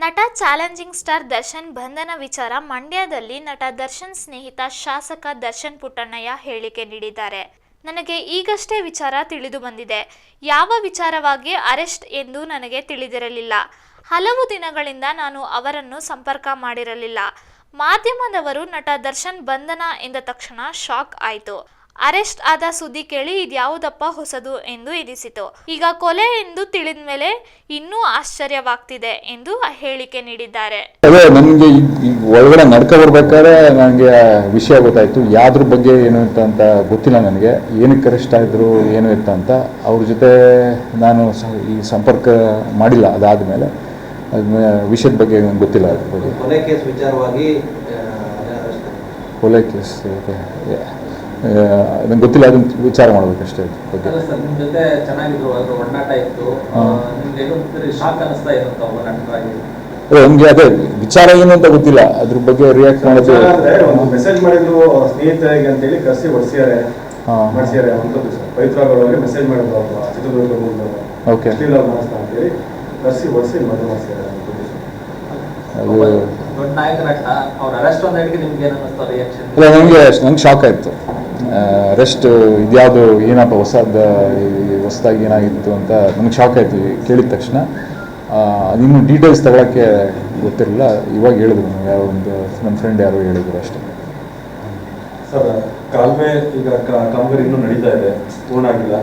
ನಟ challenging star Darshan ಬಂಧನ ವಿಚಾರ ಮಂಡ್ಯದಲ್ಲಿ ನಟ ದರ್ಶನ್ ಸ್ನೇಹಿತ ಶಾಸಕ ದರ್ಶನ್ ಪುಟ್ಟಣ್ಣಯ್ಯ ಹೇಳಿಕೆ ನೀಡಿದ್ದಾರೆ. ನನಗೆ ಈಗಷ್ಟೇ ವಿಚಾರ ತಿಳಿದು ಬಂದಿದೆ. ಯಾವ ವಿಚಾರವಾಗಿ ಅರೆಸ್ಟ್ ಎಂದು ನನಗೆ ತಿಳಿದಿರಲಿಲ್ಲ. ಹಲವು ದಿನಗಳಿಂದ ನಾನು ಅವರನ್ನು ಸಂಪರ್ಕ ಮಾಡಿರಲಿಲ್ಲ. ಮಾಧ್ಯಮದವರು ನಟ ದರ್ಶನ್ ಬಂಧನ ಎಂದ ತಕ್ಷಣ ಶಾಕ್ ಆಯಿತು. ಅರೆಸ್ಟ್ ಆದ ಸುದ್ದಿ ಕೇಳಿ ಇದ್ಯಾವುದಪ್ಪ ಹೊಸದು ಎಂದು ಇದಿಸಿತು ಈಗ ಕೊಲೆ ಎಂದು ತಿಳಿದ ಮೇಲೆ ಇನ್ನೂ ಆಶ್ಚರ್ಯವಾಗ್ತಿದೆ ಎಂದು ಹೇಳಿಕೆ ನೀಡಿದ್ದಾರೆ. ಅದೇ ನನಗೆ ಒಳಗಡೆ ನಡ್ಕೊ ಬರ್ಬೇಕಾದ್ರೆ ನನಗೆ ವಿಷಯ ಗೊತ್ತಾಯಿತು. ಯಾವ್ದ್ರ ಬಗ್ಗೆ ಏನು ಅಂತ ಅಂತ ಗೊತ್ತಿಲ್ಲ ನನಗೆ. ಏನಕ್ಕೆ ಅರೆಸ್ಟ್ ಆಯಿದ್ರು ಏನು ಇತ್ತು ಅಂತ. ಅವ್ರ ಜೊತೆ ನಾನು ಈ ಸಂಪರ್ಕ ಮಾಡಿಲ್ಲ ಅದಾದ ಮೇಲೆ ವಿಷಯದ ಬಗ್ಗೆ ನಂಗೆ ಗೊತ್ತಿಲ್ಲ ಅದ್ರ ಬಗ್ಗೆ. ಕೊಲೆ ಕೇಸ್ ವಿಚಾರವಾಗಿ. ಕೊಲೆ ಕೇಸ್ ನಂಗೆ ಗೊತ್ತಿಲ್ಲ ಅದನ್ನ ವಿಚಾರ ಮಾಡ್ಬೇಕಷ್ಟೇ ಅಷ್ಟೇ ಬಗ್ಗೆ. ಸರ್ ನಿಮ್ ಜೊತೆ ಚೆನ್ನಾಗಿದ್ರು ಅದ್ರ ಒಡನಾಟ ಇತ್ತು. ಹಾ. ನಿಮ್ಗೆ ಏನೋ ಶಾಕ್ ಅನಿಸ್ತಾ ಇರುತ್ತ ಒಬ್ಬ ನಟರಾಗಿ ಅದೇ ಅದೇ ವಿಚಾರ ಏನು ಅಂತ ಗೊತ್ತಿಲ್ಲ. ಅದ್ರ ಬಗ್ಗೆ ರಿಯಾಕ್ಟ್ ಮಾಡೋದು ಒಂದು ಮೆಸೇಜ್ ಮಾಡಿದ್ರು ಸ್ನೇಹಿತರಿಗೆ ಅಂತ ಹೇಳಿ ಕಸಿ ಹಾ. ಮಾಡಿಸಿದ್ದಾರೆ ಅಂತದ್ದು ಸರ್. ಪವಿತ್ರಗಳಿಗೆ ಮೆಸೇಜ್ ಮಾಡಿದ್ರು ಅವ್ರು ಚಿತ್ರದುರ್ಗ ಮುಂದೆ ಅಂತ ಹೇಳಿ ಕಸಿ ಹೊಡ್ಸಿ ಮದುವೆ ಮಾಡಿಸಿದ್ದಾರೆ. ಅದು. ದೊಡ್ಡ ನಾಯಕರಟ್ಟ ಅವ್ರ ಅರೆಸ್ಟ್ ಒಂದ್ ಹಿಡಿಗೆ ನಿಮ್ಗೆ ಏನು ಅನ್ನಿಸ್ತಾ ರಿಯಾಕ್ಷನ್ ಇಲ್ಲ ನನಗೆ ನಂಗೆ ಶಾಕ್ ಆಯಿತು. ರೆಸ್ಟ್ ಇದ್ಯಾವುದು ಏನಪ್ಪ ಹೊಸದ ಹೊಸದಾಗಿ ಏನಾಗಿತ್ತು ಅಂತ ನಮಗೆ ಶಾಕ್ ಆಯ್ತು, ಕೇಳಿದ ತಕ್ಷಣ. ಇನ್ನೂ ಡೀಟೇಲ್ಸ್ ತಗೊಳಕ್ಕೆ ಗೊತ್ತಿರಲಿಲ್ಲ. ಇವಾಗ ಹೇಳಿದ್ರು ನನಗೆ ಯಾರೋ ಒಂದು ನನ್ನ ಫ್ರೆಂಡ್ ಯಾರೋ ಹೇಳಿದ್ರು ಅಷ್ಟೇ. ಸರ್, ಕಾಲುವೆ ಈಗ ಕಾಮಗಾರಿ ಇನ್ನೂ ನಡೀತಾ ಇದೆ, ಪೂರ್ಣ ಆಗಿಲ್ಲ.